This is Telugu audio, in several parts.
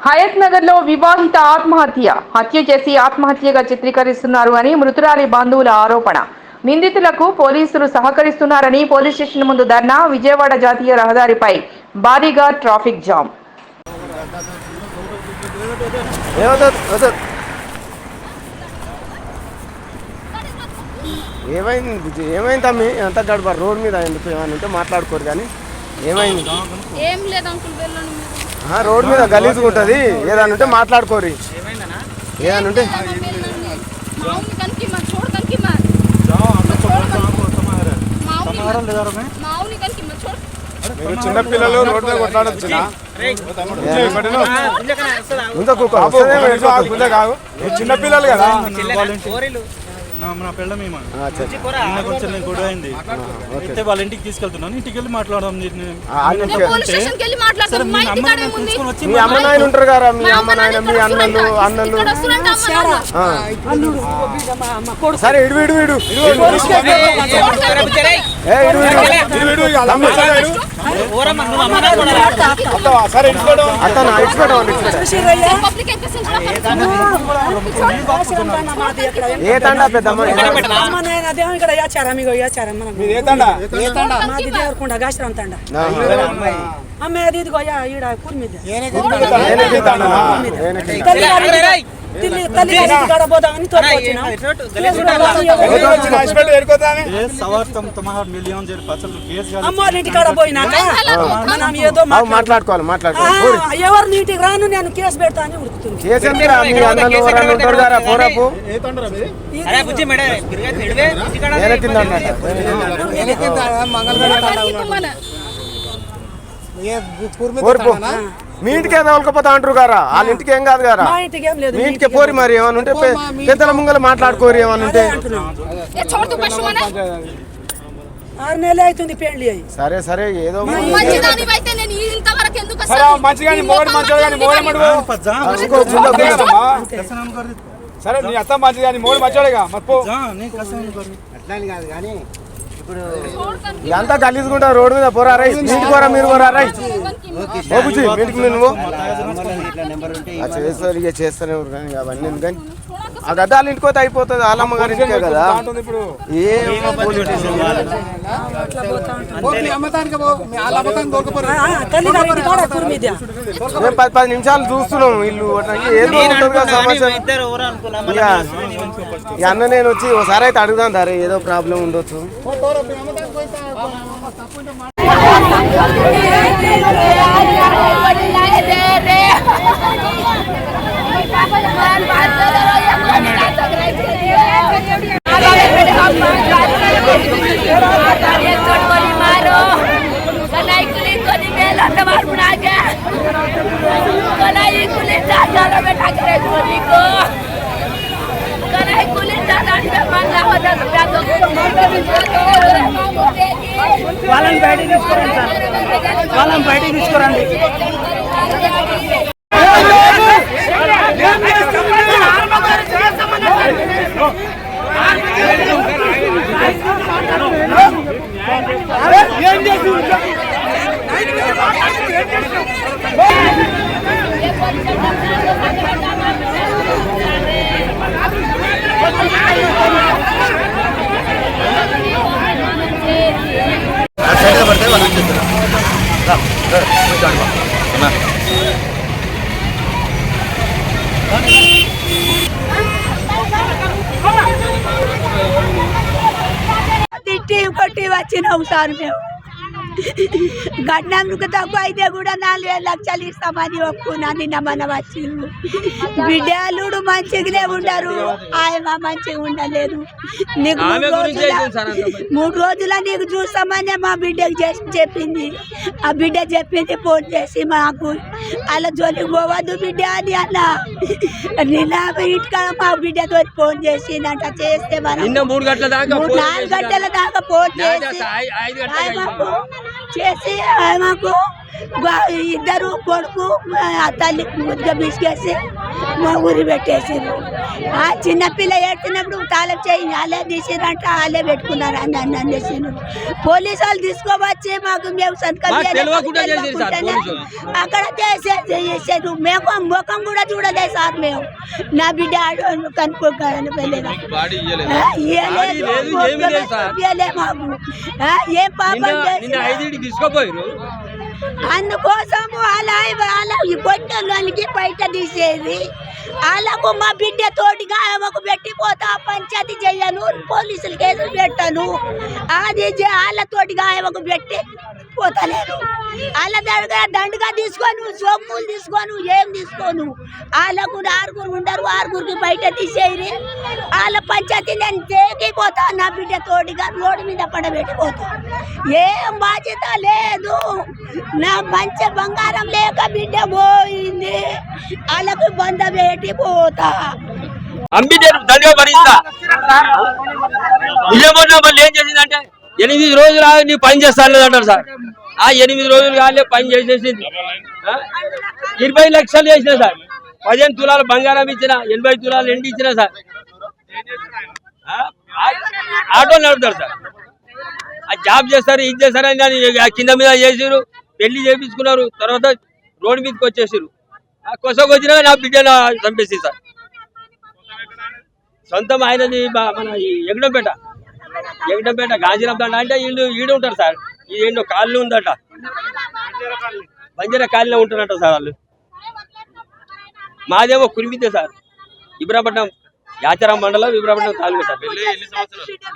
హయత్ నగర్లో వివాహిత ఆత్మహత్య. హత్య చేసి ఆత్మహత్యగా చిత్రీకరిస్తున్నారు అని మృతురాలి బంధువుల ఆరోపణ. నిందితులకు పోలీసులు సహకరిస్తున్నారని పోలీస్ స్టేషన్ ముందు ధర్నా విజయవాడ జాతీయ రహదారిపై భారీగా ట్రాఫిక్ జామ్. ఏమైంది ఏమైంది తమ్మి? అంత గడప రోడ్ మీద ఎందుకు ఏమైనా ఉంటే మాట్లాడుకోరు కానీ. ఏమైంది? ఏం లేదు అంకుల్ వెళ్ళండి మీరు. ఆ, రోడ్ మీద గలీజ్గా ఉంటుంది. ఏదైనా ఉంటే మాట్లాడుకోరి. ఏదైనా ఉంటే చిన్నపిల్లలు రోడ్ మీద కొట్లాడచ్చు చిన్నపిల్లలు కదా. నా చెప్పు. నిన్న కొంచెం నేను గొడవ అయింది అయితే వాళ్ళ ఇంటికి తీసుకెళ్తున్నాను ఇంటికి వెళ్ళి మాట్లాడదాం మీ అమ్మ నాయన ఉంటారు కదా మీ మా అమ్మ నాయన మీ ఇక్కడ అన్నలు. అన్నలు. సరే ఇడు ఇడు ఇడు ఏ? సరే తండా పెద్దమ్మ అదేమో ఇక్కడ యాచారం ఇగో యాచారం మనకు మాది దేవరకొండ గాశ్రం తండ. ఆహా. అమ్మ అది ఇదిగో ఈడ కూరి మాట్లాడుకోవాలి. మాట్లాడుకోవాలి ఎవరు నీటికి రాను నేను కేసు పెడతా అని ఉడుకుతుంది కేసెందుకురా మీ ఇంటికి ఏదో వాళ్ళకపోతా అంటారు గారా? వాళ్ళ ఇంటికి ఏం కాదు గారా? మీ ఇంటికి పోరి మరి ఏమని ఉంటే పెద్దల ముంగల మాట్లాడుకోరు ఏమని ఉంటే. ఆరు అవుతుంది పెళ్ళి అయ్యి సరే సరే ఏదో సరే నీ అత్త మంచిది కానీ మోడీ మంచోడేగా మర్పో అట్లా కాదు కానీ ఇదంతా గలీజ్గుంటా రోడ్డు మీద పోరా రై ఇంటికి పోరా మీరు పోరా రై. ఓ బుజ్జి ఇంటికి నువ్వు. ఆ చేస్తారు ఇక చేస్తూనే కానీ అవన్నీ ఎందుకని? ఆ గద్దాలు ఇంటికి పోతే అయిపోతుంది వాళ్ళమ్మ గారి ఇంటికే కదా. ఏం కాడ మేము పది పది నిమిషాలు చూస్తున్నాం వీళ్ళు. అట్లా ఏదో ఈ అన్న నేను వచ్చి ఒకసారి అయితే అడుగుదాం దారే ఏదో ప్రాబ్లం ఉండొచ్చు. వాళ్ళని బయటికి తీసుకురండి సార్. వాళ్ళని బయటికి తీసుకురండి. కొట్టి వచ్చినాం సార్ మేము గడ్డందుకు తక్కువ అయితే కూడా నాలుగైదు లక్షలు ఇస్తామని ఒప్పుకున్నా నిన్న మన వచ్చిండు బిడ్డలుడు మంచిగానే ఉండరు. ఆయన మంచిగా ఉండలేదు. నీకు మూడు రోజుల మూడు రోజుల నీకు చూస్తామని మా బిడ్డకి చేసి చెప్పింది. ఆ బిడ్డ చెప్పింది ఫోన్ చేసి మాకు. అలా జోలికి పోవద్దు బిడ్డ అని అన్న. నిన్న ఇంటికాడ మా బిడ్డతో ఫోన్ చేసిందంట చేస్తే మనం మూడు గంటల దాకా మూడు నాలుగు గంటల దాకా ఫోన్ చేసి చేసి ఆయనకు వా- ఇద్దరు కొడుకు ఆ తల్లి ముద్ద బిసికేసి మా ఊరి పెట్టేసారు ఆ చిన్నపిల్ల ఏడ్చినప్పుడు తాళం చేయి వాళ్ళే తీసిరంట వాళ్ళే పెట్టుకున్నారు అని అని అనేసారు పోలీసు వాళ్ళు తీసుకోవచ్చి మాకు మేము సంతకం. అక్కడ చేసే- చేసేది. మేము ముఖం కూడా చూడలేదు సార్ మేము. నా బిడ్డ కనుక్కో కనిపించలేదు బాడీ ఇయ్యలేదు? మాకు. ఏం పాపం నిన్న నిన్న తీసుకోపోయారు అందుకోసం అలా అలా ఈ పొట్టలోనికి బయట తీసేది. వాళ్ళకు మా బిడ్డ తోటిగా ఆమెకు పెట్టిపోతా పంచాయతీ చెయ్యను పోలీసులు కేసులు పెట్టను. అది చే- తోటిగా ఆమెకు పెట్టి పోతలేదు వాళ్ళ దగ్గర దండగా తీసుకోను సొమ్ములు తీసుకోను ఏం తీసుకోను. వాళ్ళకు ఆరుగురు ఉండరు ఆరుగురికి బయట తీసేయరి. వాళ్ళ పంచాయతీ నేను తేగిపోతా నా బిడ్డ తోటిగా రోడ్డు మీద పడబెట్టిపోతా. ఏం బాధ్యత లేదు. నా మంచి బంగారం లేక బిడ్డ పోయింది. వాళ్ళకు బంద పెట్టి పోతా అమ్మి దండగా భరిస్తా. మళ్ళీ ఏం చేసిందంటే ఎనిమిది రోజులు నీ పని చేస్తాను లేదంటారు సార్. ఆ ఎనిమిది రోజులు కానీ పని చేసేసింది. ఇరవై లక్షలు చేసిన సార్. పదిహేను తులాలు బంగారం ఇచ్చిన ఎనభై తులాలు ఎండి ఇచ్చిన సార్. ఆటో నడుపుతారు సార్. ఆ జాబ్ చేస్తారు ఇది చేస్తారని కానీ ఆ కింద మీద చేసారు పెళ్ళి చేపించుకున్నారు తర్వాత రోడ్డు మీదకి వచ్చేసారు ఆ కొసకు వచ్చినా నా బిడ్డను చంపేసి సార్. సొంతం ఆయనది మన ఈ ఎగడంపేట ఎగడంపేట గాంధీరామ్ అంటే వీళ్ళు ఈడు ఉంటారు సార్. ఏంటో కాళ్ళు ఉందట. బంజారా కాలనీ ఉంటారట సార్ వాళ్ళు. మాదేమో కురిమితే సార్. ఇబ్రాపట్నం యాచారం మండలం ఇబ్రాపట్నం తాలూకా సార్.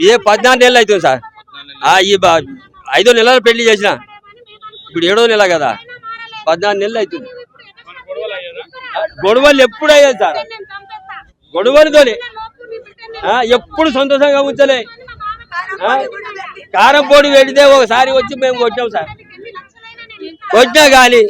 ఏ పద్నాలుగు నెలలు అవుతుంది సార్. ఆ, ఈ ఐదో నెలలు పెళ్ళి చేసిన. ఇప్పుడు ఏడో నెల కదా. పద్నాలుగు నెలలు అవుతుంది. గొడవలు ఎప్పుడు అయ్యాయి సార్? గొడవలతోనే. ఎప్పుడు సంతోషంగా ఉంచలే. కారం పొడి పెడితే ఒకసారి వచ్చి మేము కొట్టాం సార్. కొట్టినా కానీ